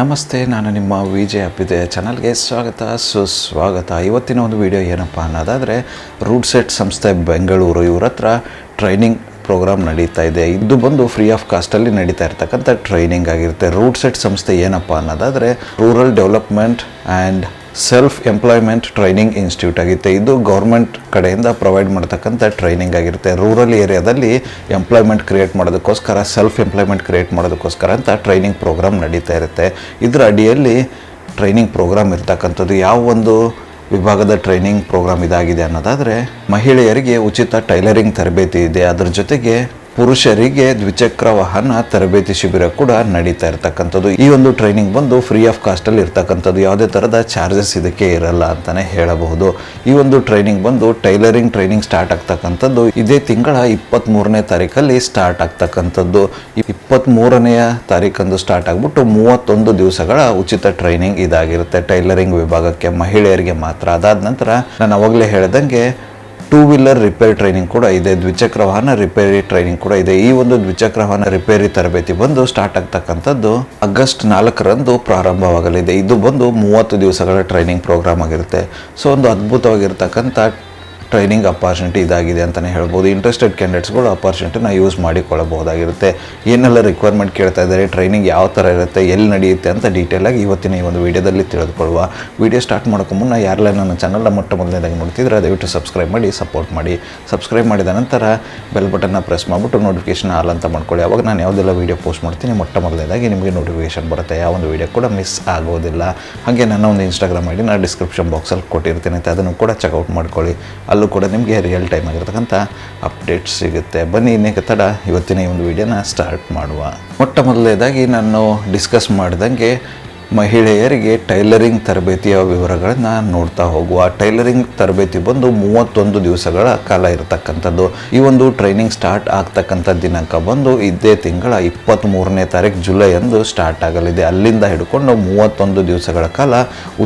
ನಮಸ್ತೆ, ನಾನು ನಿಮ್ಮ ವಿ ಜೆ ಅಪ್ಪಿದೆ. ಚಾನಲ್ಗೆ ಸ್ವಾಗತ, ಸುಸ್ವಾಗತ. ಇವತ್ತಿನ ಒಂದು ವಿಡಿಯೋ ಏನಪ್ಪ ಅನ್ನೋದಾದರೆ ರೂಟ್ ಸೆಟ್ ಸಂಸ್ಥೆ ಬೆಂಗಳೂರು ಇವ್ರ ಹತ್ರ ಟ್ರೈನಿಂಗ್ ಪ್ರೋಗ್ರಾಮ್ ನಡೀತಾ ಇದೆ. ಇದು ಬಂದು ಫ್ರೀ ಆಫ್ ಕಾಸ್ಟಲ್ಲಿ ನಡೀತಾ ಇರ್ತಕ್ಕಂಥ ಟ್ರೈನಿಂಗ್ ಆಗಿರುತ್ತೆ. ರೂಟ್ ಸೆಟ್ ಸಂಸ್ಥೆ ಏನಪ್ಪ ಅನ್ನೋದಾದರೆ, rural development and self employment training institute ಆಗಿರುತ್ತೆ. ಇದು ಗೌರ್ಮೆಂಟ್ ಕಡೆಯಿಂದ ಪ್ರೊವೈಡ್ ಮಾಡ್ತಕ್ಕಂಥ ಟ್ರೈನಿಂಗ್ ಆಗಿರುತ್ತೆ. ರೂರಲ್ ಏರಿಯಾದಲ್ಲಿ ಎಂಪ್ಲಾಯ್ಮೆಂಟ್ ಕ್ರಿಯೇಟ್ ಮಾಡೋದಕ್ಕೋಸ್ಕರ ಸೆಲ್ಫ್ ಎಂಪ್ಲಾಯ್ಮೆಂಟ್ ಕ್ರಿಯೇಟ್ ಮಾಡೋದಕ್ಕೋಸ್ಕರ ಅಂತ ಟ್ರೈನಿಂಗ್ ಪ್ರೋಗ್ರಾಮ್ ನಡೀತಾ ಇರುತ್ತೆ. ಇದರ ಅಡಿಯಲ್ಲಿ ಟ್ರೈನಿಂಗ್ ಪ್ರೋಗ್ರಾಮ್ ಇರ್ತಕ್ಕಂಥದ್ದು ಯಾವ ಒಂದು ವಿಭಾಗದ ಟ್ರೈನಿಂಗ್ ಪ್ರೋಗ್ರಾಮ್ ಇದಾಗಿದೆ ಅನ್ನೋದಾದರೆ ಮಹಿಳೆಯರಿಗೆ ಉಚಿತ ಟೈಲರಿಂಗ್ ತರಬೇತಿ ಇದೆ. ಅದರ ಜೊತೆಗೆ ಪುರುಷರಿಗೆ ದ್ವಿಚಕ್ರ ವಾಹನ ತರಬೇತಿ ಶಿಬಿರ ಕೂಡ ನಡೀತಾ ಇರ್ತಕ್ಕಂಥದ್ದು. ಈ ಒಂದು ಟ್ರೈನಿಂಗ್ ಬಂದು ಫ್ರೀ ಆಫ್ ಕಾಸ್ಟಲ್ಲಿ ಇರ್ತಕ್ಕಂಥದ್ದು. ಯಾವುದೇ ಥರದ ಚಾರ್ಜಸ್ ಇದಕ್ಕೆ ಇರಲ್ಲ ಅಂತಲೇ ಹೇಳಬಹುದು. ಈ ಒಂದು ಟ್ರೈನಿಂಗ್ ಬಂದು ಟೈಲರಿಂಗ್ ಟ್ರೈನಿಂಗ್ ಸ್ಟಾರ್ಟ್ ಆಗ್ತಕ್ಕಂಥದ್ದು. ಇದೇ ತಿಂಗಳ ಇಪ್ಪತ್ತ್ಮೂರನೇ ತಾರೀಕಲ್ಲಿ ಸ್ಟಾರ್ಟ್ ಆಗ್ತಕ್ಕಂಥದ್ದು. ಇಪ್ಪತ್ತ್ಮೂರನೆಯ ತಾರೀಕಂದು ಸ್ಟಾರ್ಟ್ ಆಗಿಬಿಟ್ಟು ಮೂವತ್ತೊಂದು ದಿವಸಗಳ ಉಚಿತ ಟ್ರೈನಿಂಗ್ ಇದಾಗಿರುತ್ತೆ. ಟೈಲರಿಂಗ್ ವಿಭಾಗಕ್ಕೆ ಮಹಿಳೆಯರಿಗೆ ಮಾತ್ರ. ಅದಾದ ನಂತರ ನಾನು ಅವಾಗಲೇ ಹೇಳ್ದಂಗೆ ಟೂ ವೀಲರ್ ರಿಪೇರಿ ಟ್ರೈನಿಂಗ್ ಕೂಡ ಇದೆ, ದ್ವಿಚಕ್ರ ವಾಹನ ರಿಪೇರಿ ಟ್ರೈನಿಂಗ್ ಕೂಡ ಇದೆ. ಈ ಒಂದು ದ್ವಿಚಕ್ರ ವಾಹನ ರಿಪೇರಿ ತರಬೇತಿ ಬಂದು ಸ್ಟಾರ್ಟ್ ಆಗ್ತಕ್ಕಂಥದ್ದು ಆಗಸ್ಟ್ ನಾಲ್ಕರಂದು ಪ್ರಾರಂಭವಾಗಲಿದೆ. ಇದು ಬಂದು ಮೂವತ್ತು ದಿವಸಗಳ ಟ್ರೈನಿಂಗ್ ಪ್ರೋಗ್ರಾಮ್ ಆಗಿರುತ್ತೆ. ಸೊ ಒಂದು ಅದ್ಭುತವಾಗಿರ್ತಕ್ಕಂಥ ಟ್ರೈನಿಂಗ್ ಅಪಾರ್ಚುನಿಟಿ ಇದಾಗಿದೆ ಅಂತಲೇ ಹೇಳ್ಬೋದು. ಇಂಟ್ರೆಸ್ಟೆಡ್ ಕ್ಯಾಂಡಿಡೇಟ್ಸ್ಗಳು ಅಪಾರ್ಚುನಿಟಿನ ಯೂಸ್ ಮಾಡಿಕೊಳ್ಳಬಹುದಾಗಿರುತ್ತೆ. ಏನೆಲ್ಲ ರಿಕ್ವೈರ್ಮೆಂಟ್ ಕೇಳ್ತಾ ಇದ್ದಾರೆ ಟ್ರೈನಿಂಗ್ ಯಾವ ಥರ ಇರುತ್ತೆ, ಎಲ್ಲಿ ನಡೆಯುತ್ತೆ ಅಂತ ಡೀಟೇಲಾಗಿ ಇವತ್ತಿನ ಈ ಒಂದು ವಿಡಿಯೋದಲ್ಲಿ ತಿಳಿದುಕೊಳ್ಳುವ. ವಿಡಿಯೋ ಸ್ಟಾರ್ಟ್ ಮಾಡೋಕ್ಕೂ ಮುನ್ನ ಯಾರೆಲ್ಲ ನನ್ನ ಚಾನಲ್ನ ಮೊಟ್ಟ ಮೊದಲನೇದಾಗಿ ನೋಡ್ತಿದ್ರೆ ದಯವಿಟ್ಟು ಸಬ್ಸ್ಕ್ರೈಬ್ ಮಾಡಿ ಸಪೋರ್ಟ್ ಮಾಡಿ. ಸಬ್ಸ್ಕ್ರೈಬ್ ಮಾಡಿದ ನಂತರ ಬೆಲ್ ಬಟನ್ನ ಪ್ರೆಸ್ ಮಾಡಿಬಿಟ್ಟು ನೋಟಿಫಿಕೇಶನ್ ಆಲ್ ಅಂತ ಮಾಡ್ಕೊಳ್ಳಿ. ಅವಾಗ ನಾನು ಯಾವುದೆಲ್ಲ ವೀಡಿಯೋ ಪೋಸ್ಟ್ ಮಾಡ್ತೀನಿ ಮೊಟ್ಟ ಮೊದಲನೇದಾಗಿ ನಿಮಗೆ ನೋಟಿಫಿಕೇಶನ್ ಬರುತ್ತೆ. ಯಾವ ಒಂದು ವೀಡಿಯೋ ಕೂಡ ಮಿಸ್ ಆಗೋದಿಲ್ಲ. ಹಾಗೆ ನನ್ನ ಒಂದು ಇನ್ಸ್ಟಾಗ್ರಾಮ್ ಐಡಿ ನಾನು ಡಿಸ್ಕ್ರಿಪ್ಷನ್ ಬಾಕ್ಸಲ್ಲಿ ಕೊಟ್ಟಿರ್ತೀನಿ ಅಂತ ಅದನ್ನು ಕೂಡ ಚೆಕ್ಔಟ್ ಮಾಡ್ಕೊಳ್ಳಿ. ಅಲ್ಲೂ ಕೂಡ ನಿಮಗೆ ರಿಯಲ್ ಟೈಮ್ ಆಗಿರ್ತಕ್ಕಂಥ ಅಪ್ಡೇಟ್ಸ್ ಸಿಗುತ್ತೆ. ಬನ್ನಿ ಇನ್ನೇಕೆ ತಡ. ಇವತ್ತಿನ ಈ ಒಂದು ವಿಡಿಯೋನ ಸ್ಟಾರ್ಟ್ ಮಾಡುವ. ಮೊಟ್ಟ ಮೊದಲನೇದಾಗಿ ನಾನು ಡಿಸ್ಕಸ್ ಮಾಡಿದಂಗೆ ಮಹಿಳೆಯರಿಗೆ ಟೈಲರಿಂಗ್ ತರಬೇತಿಯ ವಿವರಗಳನ್ನು ನೋಡ್ತಾ ಹೋಗುವ. ಟೈಲರಿಂಗ್ ತರಬೇತಿ ಬಂದು ಮೂವತ್ತೊಂದು ದಿವಸಗಳ ಕಾಲ ಇರತಕ್ಕಂಥದ್ದು. ಈ ಒಂದು ಟ್ರೈನಿಂಗ್ ಸ್ಟಾರ್ಟ್ ಆಗ್ತಕ್ಕಂಥ ದಿನಾಂಕ ಬಂದು ಇದೇ ತಿಂಗಳ ಇಪ್ಪತ್ತ್ಮೂರನೇ ತಾರೀಕು ಜುಲೈ ಅಂದು ಸ್ಟಾರ್ಟ್ ಆಗಲಿದೆ. ಅಲ್ಲಿಂದ ಹಿಡ್ಕೊಂಡು ಮೂವತ್ತೊಂದು ದಿವಸಗಳ ಕಾಲ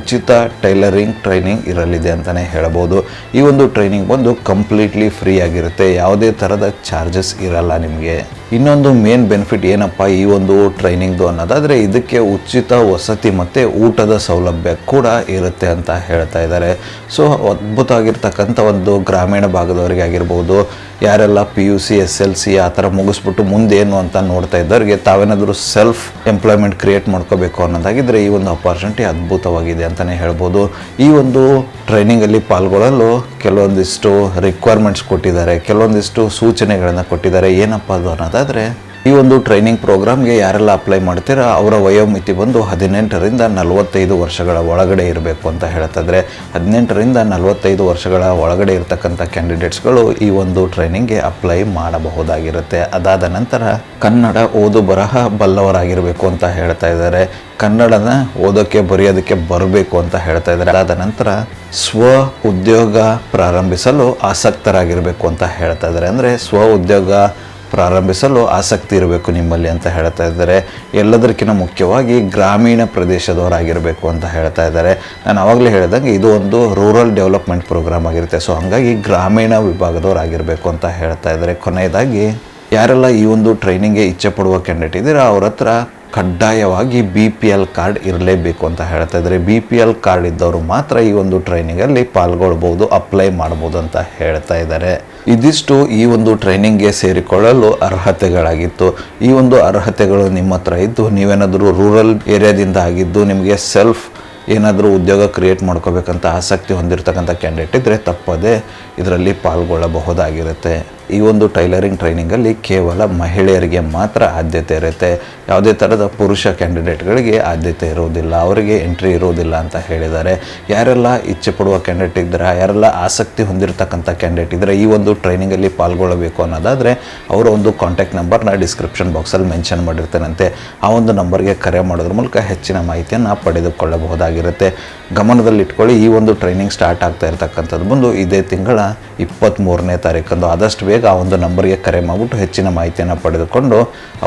ಉಚಿತ ಟೈಲರಿಂಗ್ ಟ್ರೈನಿಂಗ್ ಇರಲಿದೆ ಅಂತಲೇ ಹೇಳಬಹುದು. ಈ ಒಂದು ಟ್ರೈನಿಂಗ್ ಬಂದು ಕಂಪ್ಲೀಟ್ಲಿ ಫ್ರೀ ಆಗಿರುತ್ತೆ. ಯಾವುದೇ ಥರದ ಚಾರ್ಜಸ್ ಇರಲ್ಲ ನಿಮಗೆ. ಇನ್ನೊಂದು ಮೇನ್ ಬೆನಿಫಿಟ್ ಏನಪ್ಪ ಈ ಒಂದು ಟ್ರೈನಿಂಗ್ದು ಅನ್ನೋದಾದರೆ ಇದಕ್ಕೆ ಉಚಿತ ವಸತಿ ಮತ್ತು ಊಟದ ಸೌಲಭ್ಯ ಕೂಡ ಇರುತ್ತೆ ಅಂತ ಹೇಳ್ತಾ ಇದ್ದಾರೆ. ಸೊ ಅದ್ಭುತವಾಗಿರ್ತಕ್ಕಂಥ ಒಂದು ಗ್ರಾಮೀಣ ಭಾಗದವರಿಗೆ ಆಗಿರ್ಬೋದು ಯಾರೆಲ್ಲ P U C S L C ಆ ಥರ ಮುಗಿಸ್ಬಿಟ್ಟು ಮುಂದೇನು ಅಂತ ನೋಡ್ತಾ ಇದ್ದವ್ರಿಗೆ ತಾವೇನಾದರೂ ಸೆಲ್ಫ್ ಎಂಪ್ಲಾಯ್ಮೆಂಟ್ ಕ್ರಿಯೇಟ್ ಮಾಡ್ಕೋಬೇಕು ಅನ್ನೋದಾಗಿದ್ದರೆ ಈ ಒಂದು ಅಪಾರ್ಚುನಿಟಿ ಅದ್ಭುತವಾಗಿದೆ ಅಂತಲೇ ಹೇಳ್ಬೋದು. ಈ ಒಂದು ಟ್ರೈನಿಂಗಲ್ಲಿ ಪಾಲ್ಗೊಳ್ಳಲು ಕೆಲವೊಂದಿಷ್ಟು ರಿಕ್ವೈರ್ಮೆಂಟ್ಸ್ ಕೊಟ್ಟಿದ್ದಾರೆ, ಕೆಲವೊಂದಿಷ್ಟು ಸೂಚನೆಗಳನ್ನು ಕೊಟ್ಟಿದ್ದಾರೆ. ಏನಪ್ಪ ಅದು ಅನ್ನೋದಾದರೆ ಈ ಒಂದು ಟ್ರೈನಿಂಗ್ ಪ್ರೋಗ್ರಾಮ್ಗೆ ಯಾರೆಲ್ಲ ಅಪ್ಲೈ ಮಾಡ್ತೀರಾ, ಅವರ ವಯೋಮಿತಿ ಬಂದು ಹದಿನೆಂಟರಿಂದ ನಲವತ್ತೈದು ವರ್ಷಗಳ ಒಳಗಡೆ ಇರಬೇಕು ಅಂತ ಹೇಳ್ತಿದ್ರೆ, ಹದಿನೆಂಟರಿಂದ ನಲವತ್ತೈದು ವರ್ಷಗಳ ಒಳಗಡೆ ಇರತಕ್ಕಂಥ ಕ್ಯಾಂಡಿಡೇಟ್ಸ್ಗಳು ಈ ಒಂದು ಟ್ರೈನಿಂಗ್ಗೆ ಅಪ್ಲೈ ಮಾಡಬಹುದಾಗಿರುತ್ತೆ. ಅದಾದ ನಂತರ ಕನ್ನಡ ಓದು ಬರಹ ಬಲ್ಲವರಾಗಿರಬೇಕು ಅಂತ ಹೇಳ್ತಾ ಇದ್ದಾರೆ. ಕನ್ನಡನ ಓದೋಕ್ಕೆ ಬರೆಯೋದಕ್ಕೆ ಬರಬೇಕು ಅಂತ ಹೇಳ್ತಾ ಇದ್ದಾರೆ. ಅದಾದ ನಂತರ ಸ್ವ ಉದ್ಯೋಗ ಪ್ರಾರಂಭಿಸಲು ಆಸಕ್ತರಾಗಿರಬೇಕು ಅಂತ ಹೇಳ್ತಾ ಇದ್ದಾರೆ. ಅಂದರೆ ಸ್ವ ಉದ್ಯೋಗ ಪ್ರಾರಂಭಿಸಲು ಆಸಕ್ತಿ ಇರಬೇಕು ನಿಮ್ಮಲ್ಲಿ ಅಂತ ಹೇಳ್ತಾ ಇದ್ದಾರೆ. ಎಲ್ಲದಕ್ಕಿಂತ ಮುಖ್ಯವಾಗಿ ಗ್ರಾಮೀಣ ಪ್ರದೇಶದವರಾಗಿರಬೇಕು ಅಂತ ಹೇಳ್ತಾ ಇದ್ದಾರೆ. ನಾನು ಆವಾಗಲೇ ಹೇಳಿದಂಗೆ ಇದು ಒಂದು ರೂರಲ್ ಡೆವಲಪ್ಮೆಂಟ್ ಪ್ರೋಗ್ರಾಮ್ ಆಗಿರುತ್ತೆ. ಸೊ ಹಾಗಾಗಿ ಗ್ರಾಮೀಣ ವಿಭಾಗದವರಾಗಿರಬೇಕು ಅಂತ ಹೇಳ್ತಾ ಇದ್ದಾರೆ. ಕೊನೆಯದಾಗಿ, ಯಾರೆಲ್ಲ ಈ ಒಂದು ಟ್ರೈನಿಂಗ್ಗೆ ಇಚ್ಛೆ ಪಡುವ ಕ್ಯಾಂಡಿಡೇಟ್ ಇದ್ದೀರಾ? ಅವ್ರ ಹತ್ರ ಕಡ್ಡಾಯವಾಗಿ ಬಿ ಪಿ ಎಲ್ ಕಾರ್ಡ್ ಇರಲೇಬೇಕು ಅಂತ ಹೇಳ್ತಾ ಇದ್ದಾರೆ. ಬಿ ಪಿ ಎಲ್ ಕಾರ್ಡ್ ಇದ್ದವರು ಮಾತ್ರ ಈ ಒಂದು ಟ್ರೈನಿಂಗಲ್ಲಿ ಪಾಲ್ಗೊಳ್ಬೋದು ಅಪ್ಲೈ ಮಾಡ್ಬೋದು ಅಂತ ಹೇಳ್ತಾ ಇದ್ದಾರೆ. ಇದಿಷ್ಟು ಈ ಒಂದು ಟ್ರೈನಿಂಗ್ಗೆ ಸೇರಿಕೊಳ್ಳಲು ಅರ್ಹತೆಗಳಾಗಿತ್ತು. ಈ ಒಂದು ಅರ್ಹತೆಗಳು ನಿಮ್ಮ ಹತ್ರ ಇದ್ದು, ನೀವೇನಾದರೂ ರೂರಲ್ ಏರಿಯಾದಿಂದ ಆಗಿದ್ದು, ನಿಮಗೆ ಸೆಲ್ಫ್ ಏನಾದರೂ ಉದ್ಯೋಗ ಕ್ರಿಯೇಟ್ ಮಾಡ್ಕೋಬೇಕಂತ ಆಸಕ್ತಿ ಹೊಂದಿರತಕ್ಕಂಥ ಕ್ಯಾಂಡಿಡೇಟ್ ಇದ್ದರೆ ತಪ್ಪದೆ ಇದರಲ್ಲಿ ಪಾಲ್ಗೊಳ್ಳಬಹುದಾಗಿರುತ್ತೆ. ಈ ಒಂದು ಟೈಲರಿಂಗ್ ಟ್ರೈನಿಂಗಲ್ಲಿ ಕೇವಲ ಮಹಿಳೆಯರಿಗೆ ಮಾತ್ರ ಆದ್ಯತೆ ಇರುತ್ತೆ. ಯಾವುದೇ ಥರದ ಪುರುಷ ಕ್ಯಾಂಡಿಡೇಟ್ಗಳಿಗೆ ಆದ್ಯತೆ ಇರೋದಿಲ್ಲ. ಅವರಿಗೆ ಎಂಟ್ರಿ ಇರೋದಿಲ್ಲ ಅಂತ ಹೇಳಿದ್ದಾರೆ. ಯಾರೆಲ್ಲ ಇಚ್ಛೆ ಪಡುವ ಕ್ಯಾಂಡಿಡೇಟ್ ಇದ್ದರೆ, ಯಾರೆಲ್ಲ ಆಸಕ್ತಿ ಹೊಂದಿರತಕ್ಕಂಥ ಕ್ಯಾಂಡಿಡೇಟ್ ಇದ್ದರೆ ಈ ಒಂದು ಟ್ರೈನಿಂಗಲ್ಲಿ ಪಾಲ್ಗೊಳ್ಳಬೇಕು ಅನ್ನೋದಾದರೆ ಅವರ ಒಂದು ಕಾಂಟ್ಯಾಕ್ಟ್ ನಂಬರ್ನ ಡಿಸ್ಕ್ರಿಪ್ಷನ್ ಬಾಕ್ಸಲ್ಲಿ ಮೆನ್ಷನ್ ಮಾಡಿರ್ತೇನಂತೆ ಆ ಒಂದು ನಂಬರ್ಗೆ ಕರೆ ಮಾಡೋದ್ರ ಮೂಲಕ ಹೆಚ್ಚಿನ ಮಾಹಿತಿಯನ್ನು ಪಡೆದುಕೊಳ್ಳಬಹುದಾಗಿರುತ್ತೆ. ಗಮನದಲ್ಲಿಟ್ಕೊಳ್ಳಿ ಈ ಒಂದು ಟ್ರೈನಿಂಗ್ ಸ್ಟಾರ್ಟ್ ಆಗ್ತಾ ಇರತಕ್ಕಂಥದ್ದು ಬಂದು ಇದೇ ತಿಂಗಳ ಇಪ್ಪತ್ತ್ಮೂರನೇ ತಾರೀಕಂದು ಆದಷ್ಟು ಬೇಗ ಆ ಒಂದು ನಂಬರ್ಗೆ ಕರೆ ಮಾಡಿಬಿಟ್ಟು ಹೆಚ್ಚಿನ ಮಾಹಿತಿಯನ್ನು ಪಡೆದುಕೊಂಡು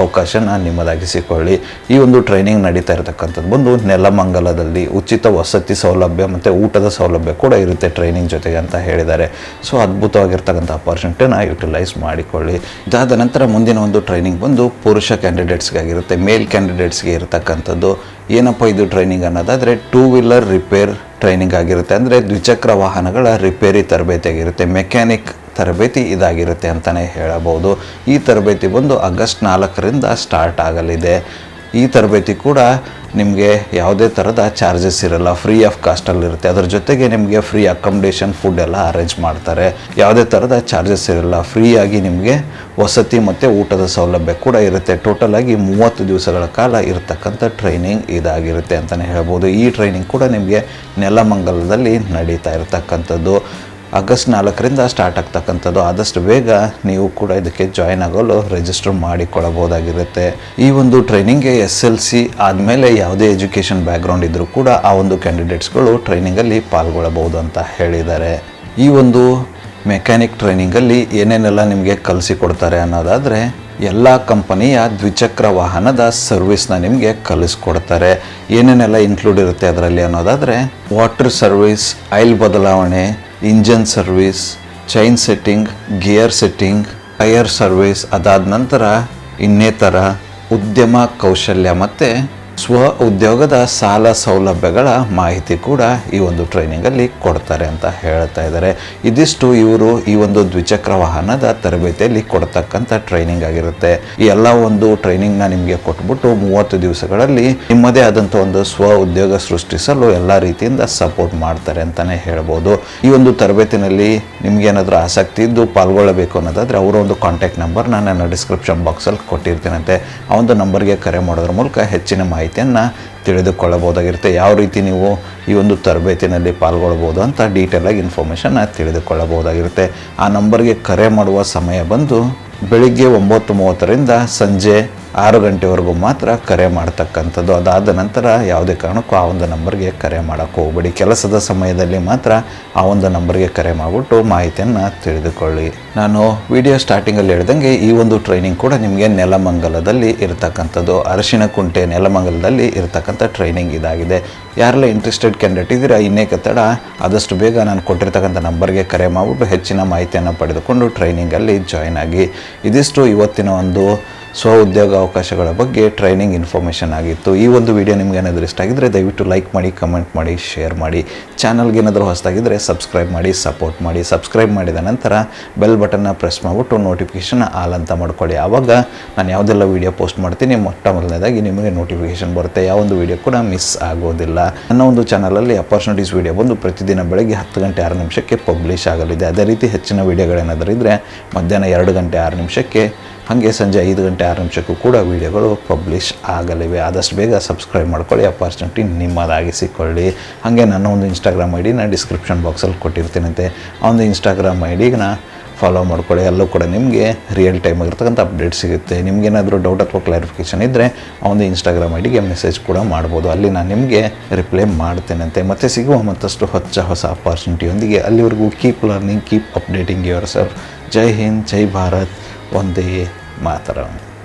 ಅವಕಾಶನ ನಿಮ್ಮದಾಗಿಸಿಕೊಳ್ಳಿ. ಈ ಒಂದು ಟ್ರೈನಿಂಗ್ ನಡೀತಾ ಇರತಕ್ಕಂಥದ್ದು ಬಂದು ನೆಲಮಂಗಲದಲ್ಲಿ ಉಚಿತ ವಸತಿ ಸೌಲಭ್ಯ ಮತ್ತು ಊಟದ ಸೌಲಭ್ಯ ಕೂಡ ಇರುತ್ತೆ ಟ್ರೈನಿಂಗ್ ಜೊತೆಗೆ ಅಂತ ಹೇಳಿದ್ದಾರೆ. ಸೊ ಅದ್ಭುತವಾಗಿರ್ತಕ್ಕಂಥ ಅಪಾರ್ಚುನಿಟಿನ ಯುಟಿಲೈಸ್ ಮಾಡಿಕೊಳ್ಳಿ. ಇದಾದ ನಂತರ ಮುಂದಿನ ಒಂದು ಟ್ರೈನಿಂಗ್ ಬಂದು ಪುರುಷ ಕ್ಯಾಂಡಿಡೇಟ್ಸ್ಗಾಗಿರುತ್ತೆ ಮೇಲ್ ಕ್ಯಾಂಡಿಡೇಟ್ಸ್ಗೆ ಇರತಕ್ಕಂಥದ್ದು. ಏನಪ್ಪ ಇದು ಟ್ರೈನಿಂಗ್ ಅನ್ನೋದಾದರೆ ಟೂ ವೀಲರ್ ರಿಪೇರ್ ಟ್ರೈನಿಂಗ್ ಆಗಿರುತ್ತೆ ಅಂದರೆ ದ್ವಿಚಕ್ರ ವಾಹನಗಳ ರಿಪೇರಿ ತರಬೇತಿ ಆಗಿರುತ್ತೆ ಮೆಕ್ಯಾನಿಕ್ ತರಬೇತಿ ಇದಾಗಿರುತ್ತೆ ಅಂತಲೇ ಹೇಳಬಹುದು. ಈ ತರಬೇತಿ ಬಂದು ಆಗಸ್ಟ್ ನಾಲ್ಕರಿಂದ ಸ್ಟಾರ್ಟ್ ಆಗಲಿದೆ. ಈ ತರಬೇತಿ ಕೂಡ ನಿಮಗೆ ಯಾವುದೇ ಥರದ ಚಾರ್ಜಸ್ ಇರಲ್ಲ. ಫ್ರೀ ಆಫ್ ಕಾಸ್ಟಲ್ಲಿರುತ್ತೆ ಅದರ ಜೊತೆಗೆ ನಿಮಗೆ ಫ್ರೀ ಅಕಮಡೇಷನ್ ಫುಡ್ ಎಲ್ಲ ಅರೇಂಜ್ ಮಾಡ್ತಾರೆ. ಯಾವುದೇ ಥರದ ಚಾರ್ಜಸ್ ಇರಲ್ಲ. ಫ್ರೀಯಾಗಿ ನಿಮಗೆ ವಸತಿ ಮತ್ತು ಊಟದ ಸೌಲಭ್ಯ ಕೂಡ ಇರುತ್ತೆ. ಟೋಟಲ್ ಆಗಿ ಮೂವತ್ತು ದಿವಸಗಳ ಕಾಲ ಇರತಕ್ಕಂಥ ಟ್ರೈನಿಂಗ್ ಇದಾಗಿರುತ್ತೆ ಅಂತಲೇ ಹೇಳ್ಬೋದು ಈ ಟ್ರೈನಿಂಗ್ ಕೂಡ ನಿಮಗೆ ನೆಲಮಂಗಲದಲ್ಲಿ ನಡೀತಾ ಇರತಕ್ಕಂಥದ್ದು. ಆಗಸ್ಟ್ ನಾಲ್ಕರಿಂದ ಸ್ಟಾರ್ಟ್ ಆಗ್ತಕ್ಕಂಥದ್ದು. ಆದಷ್ಟು ಬೇಗ ನೀವು ಕೂಡ ಇದಕ್ಕೆ ಜಾಯ್ನ್ ಆಗಲು ರಿಜಿಸ್ಟರ್ ಮಾಡಿಕೊಳ್ಳಬಹುದಾಗಿರುತ್ತೆ ಈ ಒಂದು ಟ್ರೈನಿಂಗ್ಗೆ ಎಸ್ ಎಲ್ ಸಿ ಆದಮೇಲೆ ಯಾವುದೇ ಎಜುಕೇಷನ್ ಬ್ಯಾಕ್ಗ್ರೌಂಡ್ ಇದ್ದರೂ ಕೂಡ ಆ ಒಂದು ಕ್ಯಾಂಡಿಡೇಟ್ಸ್ಗಳು ಟ್ರೈನಿಂಗಲ್ಲಿ ಪಾಲ್ಗೊಳ್ಳಬಹುದು ಅಂತ ಹೇಳಿದ್ದಾರೆ. ಈ ಒಂದು ಮೆಕ್ಯಾನಿಕ್ ಟ್ರೈನಿಂಗಲ್ಲಿ ಏನೇನೆಲ್ಲ ನಿಮಗೆ ಕಲಿಸಿಕೊಡ್ತಾರೆ ಅನ್ನೋದಾದರೆ, ಎಲ್ಲ ಕಂಪನಿಯ ದ್ವಿಚಕ್ರ ವಾಹನದ ಸರ್ವಿಸ್ನ ನಿಮಗೆ ಕಲಿಸ್ಕೊಡ್ತಾರೆ. ಏನೇನೆಲ್ಲ ಇನ್ಕ್ಲೂಡ್ ಇರುತ್ತೆ ಅದರಲ್ಲಿ ಅನ್ನೋದಾದರೆ ವಾಟರ್ ಸರ್ವಿಸ್ ಆಯಿಲ್ ಬದಲಾವಣೆ engine service chain setting gear setting tyre service ಅದಾದ ನಂತರ ಇನ್ನೇತರ ಉದ್ಯಮ ಕೌಶಲ್ಯ ಮತ್ತು ಸ್ವ ಉದ್ಯೋಗದ ಸಾಲ ಸೌಲಭ್ಯಗಳ ಮಾಹಿತಿ ಕೂಡ ಈ ಒಂದು ಟ್ರೈನಿಂಗಲ್ಲಿ ಕೊಡ್ತಾರೆ ಅಂತ ಹೇಳ್ತಾ ಇದ್ದಾರೆ. ಇದಿಷ್ಟು ಇವರು ಈ ಒಂದು ದ್ವಿಚಕ್ರ ವಾಹನದ ತರಬೇತಿಯಲ್ಲಿ ಕೊಡ್ತಕ್ಕಂಥ ಟ್ರೈನಿಂಗ್ ಆಗಿರುತ್ತೆ. ಈ ಎಲ್ಲ ಒಂದು ಟ್ರೈನಿಂಗ್ನ ನಿಮಗೆ ಕೊಟ್ಬಿಟ್ಟು ಮೂವತ್ತು ದಿವಸಗಳಲ್ಲಿ ನಿಮ್ಮದೇ ಆದಂಥ ಒಂದು ಸ್ವ ಉದ್ಯೋಗ ಸೃಷ್ಟಿಸಲು ಎಲ್ಲ ರೀತಿಯಿಂದ ಸಪೋರ್ಟ್ ಮಾಡ್ತಾರೆ ಅಂತಲೇ ಹೇಳ್ಬೋದು. ಈ ಒಂದು ತರಬೇತಿನಲ್ಲಿ ನಿಮ್ಗೇನಾದರೂ ಆಸಕ್ತಿ ಇದ್ದು ಪಾಲ್ಗೊಳ್ಳಬೇಕು ಅನ್ನೋದಾದರೆ ಅವರ ಒಂದು ಕಾಂಟ್ಯಾಕ್ಟ್ ನಂಬರ್ನ ನಾನು ಡಿಸ್ಕ್ರಿಪ್ಷನ್ ಬಾಕ್ಸಲ್ಲಿ ಕೊಟ್ಟಿರ್ತೀನಂತೆ. ಆ ಒಂದು ನಂಬರ್ಗೆ ಕರೆ ಮಾಡೋದ್ರ ಮೂಲಕ ಹೆಚ್ಚಿನ ಮಾಹಿತಿಯನ್ನು ತಿಳಿದುಕೊಳ್ಳಬಹುದಾಗಿರುತ್ತೆ. ಯಾವ ರೀತಿ ನೀವು ಈ ಒಂದು ತರಬೇತಿನಲ್ಲಿ ಪಾಲ್ಗೊಳ್ಬೋದು ಅಂತ ಡೀಟೇಲಾಗಿ ಇನ್ಫಾರ್ಮೇಷನ್ನ ತಿಳಿದುಕೊಳ್ಳಬಹುದಾಗಿರುತ್ತೆ. ಆ ನಂಬರ್ಗೆ ಕರೆ ಮಾಡುವ ಸಮಯ ಬಂದು ಬೆಳಿಗ್ಗೆ ಒಂಬತ್ತು ಮೂವತ್ತರಿಂದ ಸಂಜೆ ಆರು ಗಂಟೆವರೆಗೂ ಮಾತ್ರ ಕರೆ ಮಾಡ್ತಕ್ಕಂಥದ್ದು. ಅದಾದ ನಂತರ ಯಾವುದೇ ಕಾರಣಕ್ಕೂ ಆ ಒಂದು ನಂಬರ್ಗೆ ಕರೆ ಮಾಡೋಕ್ಕೆ ಹೋಗಬೇಡಿ. ಕೆಲಸದ ಸಮಯದಲ್ಲಿ ಮಾತ್ರ ಆ ಒಂದು ನಂಬರ್ಗೆ ಕರೆ ಮಾಡಿಬಿಟ್ಟು ಮಾಹಿತಿಯನ್ನು ತಿಳಿದುಕೊಳ್ಳಿ. ನಾನು ವಿಡಿಯೋ ಸ್ಟಾರ್ಟಿಂಗಲ್ಲಿ ಹೇಳ್ದಂಗೆ ಈ ಒಂದು ಟ್ರೈನಿಂಗ್ ಕೂಡ ನಿಮಗೆ ನೆಲಮಂಗಲದಲ್ಲಿ ಇರತಕ್ಕಂಥದ್ದು. ಅರಶಿನಕುಂಟೆ ನೆಲಮಂಗಲದಲ್ಲಿ ಇರತಕ್ಕಂಥ ಟ್ರೈನಿಂಗ್ ಇದಾಗಿದೆ. ಯಾರೆಲ್ಲ ಇಂಟ್ರೆಸ್ಟೆಡ್ ಕ್ಯಾಂಡಿಡೇಟ್ ಇದ್ದೀರಾ, ಇನ್ನೇಕೆ ತಡ, ಆದಷ್ಟು ಬೇಗ ನಾನು ಕೊಟ್ಟಿರ್ತಕ್ಕಂಥ ನಂಬರ್ಗೆ ಕರೆ ಮಾಡಿಬಿಟ್ಟು ಹೆಚ್ಚಿನ ಮಾಹಿತಿಯನ್ನು ಪಡೆದುಕೊಂಡು ಟ್ರೈನಿಂಗಲ್ಲಿ ಜಾಯ್ನ್ ಆಗಿ. ಇದಿಷ್ಟು ಇವತ್ತಿನ ಒಂದು ಸ್ವ ಉದ್ಯೋಗ ಅವಕಾಶಗಳ ಬಗ್ಗೆ ಟ್ರೈನಿಂಗ್ ಇನ್ಫಾರ್ಮೇಷನ್ ಆಗಿತ್ತು. ಈ ಒಂದು ವಿಡಿಯೋ ನಿಮ್ಗೆ ಏನಾದರೂ ಇಷ್ಟ ಆಗಿದ್ದರೆ ದಯವಿಟ್ಟು ಲೈಕ್ ಮಾಡಿ ಕಮೆಂಟ್ ಮಾಡಿ ಶೇರ್ ಮಾಡಿ. ಚಾನಲ್ಗೆ ಏನಾದರೂ ಹೊಸದಾಗಿದ್ದರೆ ಸಬ್ಸ್ಕ್ರೈಬ್ ಮಾಡಿ ಸಪೋರ್ಟ್ ಮಾಡಿ. ಸಬ್ಸ್ಕ್ರೈಬ್ ಮಾಡಿದ ನಂತರ ಬೆಲ್ ಬಟನ್ನ ಪ್ರೆಸ್ ಮಾಡಿಬಿಟ್ಟು ನೋಟಿಫಿಕೇಷನ್ ಆಲ್ ಅಂತ ಮಾಡ್ಕೊಳ್ಳಿ. ಆವಾಗ ನಾನು ಯಾವುದೆಲ್ಲ ವೀಡಿಯೋ ಪೋಸ್ಟ್ ಮಾಡ್ತೀನಿ ಮೊಟ್ಟ ಮೊದಲನೇದಾಗಿ ನಿಮಗೆ ನೋಟಿಫಿಕೇಷನ್ ಬರುತ್ತೆ. ಯಾವ ಒಂದು ವೀಡಿಯೋ ಕೂಡ ಮಿಸ್ ಆಗೋದಿಲ್ಲ. ನನ್ನ ಒಂದು ಚಾನಲಲ್ಲಿ ಅಪರ್ಚುನಿಟೀಸ್ ವೀಡಿಯೋ ಬಂದು ಪ್ರತಿದಿನ ಬೆಳಗ್ಗೆ ಹತ್ತು ಗಂಟೆ ಆರು ನಿಮಿಷಕ್ಕೆ ಪಬ್ಲಿಷ್ ಆಗಲಿದೆ. ಅದೇ ರೀತಿ ಹೆಚ್ಚಿನ ವೀಡಿಯೋಗಳೇನಾದರೂ ಇದ್ದರೆ ಮಧ್ಯಾಹ್ನ ಎರಡು ಗಂಟೆ ಆರು ನಿಮಿಷಕ್ಕೆ, ಹಾಗೆ ಸಂಜೆ ಐದು ಗಂಟೆ ಆರು ಕೂಡ ವೀಡಿಯೋಗಳು ಪಬ್ಲಿಷ್ ಆಗಲಿವೆ. ಆದಷ್ಟು ಬೇಗ ಸಬ್ಸ್ಕ್ರೈಬ್ ಮಾಡ್ಕೊಳ್ಳಿ. ಅಪಾರ್ಚುನಿಟಿ ನಿಮ್ಮದಾಗಿಸಿಕೊಳ್ಳಿ ಹಾಗೆ ನನ್ನ ಒಂದು ಇನ್ಸ್ಟಾಗ್ರಾಮ್ ಐ ಡಿನ ಡಿಸ್ಕ್ರಿಪ್ಷನ್ ಬಾಕ್ಸಲ್ಲಿ ಕೊಟ್ಟಿರ್ತೀನಂತೆ. ಆ ಒಂದು ಇನ್ಸ್ಟಾಗ್ರಾಮ್ ಐ ಡಿನ ಫಾಲೋ ಮಾಡ್ಕೊಳ್ಳಿ. ಅಲ್ಲೂ ಕೂಡ ನಿಮಗೆ ರಿಯಲ್ ಟೈಮ್ ಆಗಿರ್ತಕ್ಕಂಥ ಅಪ್ಡೇಟ್ ಸಿಗುತ್ತೆ. ನಿಮಗೇನಾದರೂ ಡೌಟ್ ಅಥವಾ ಕ್ಲಾರಿಫಿಕೇಷನ್ ಇದ್ದರೆ ಒಂದು ಇನ್ಸ್ಟಾಗ್ರಾಮ್ ಐ ಡಿಗೆ ಮೆಸೇಜ್ ಕೂಡ ಮಾಡ್ಬೋದು. ಅಲ್ಲಿ ನಾನು ನಿಮಗೆ ರಿಪ್ಲೈ ಮಾಡ್ತೇನಂತೆ. ಮತ್ತೆ ಸಿಗುವ ಮತ್ತಷ್ಟು ಹೊಚ್ಚ ಹೊಸ ಅಪಾರ್ಚುನಿಟಿಯೊಂದಿಗೆ ಅಲ್ಲಿವರೆಗೂ keep learning keep updating yourself Jai Hind, Jai Bharat. ಒಂದೇ ಮಾತರಂ.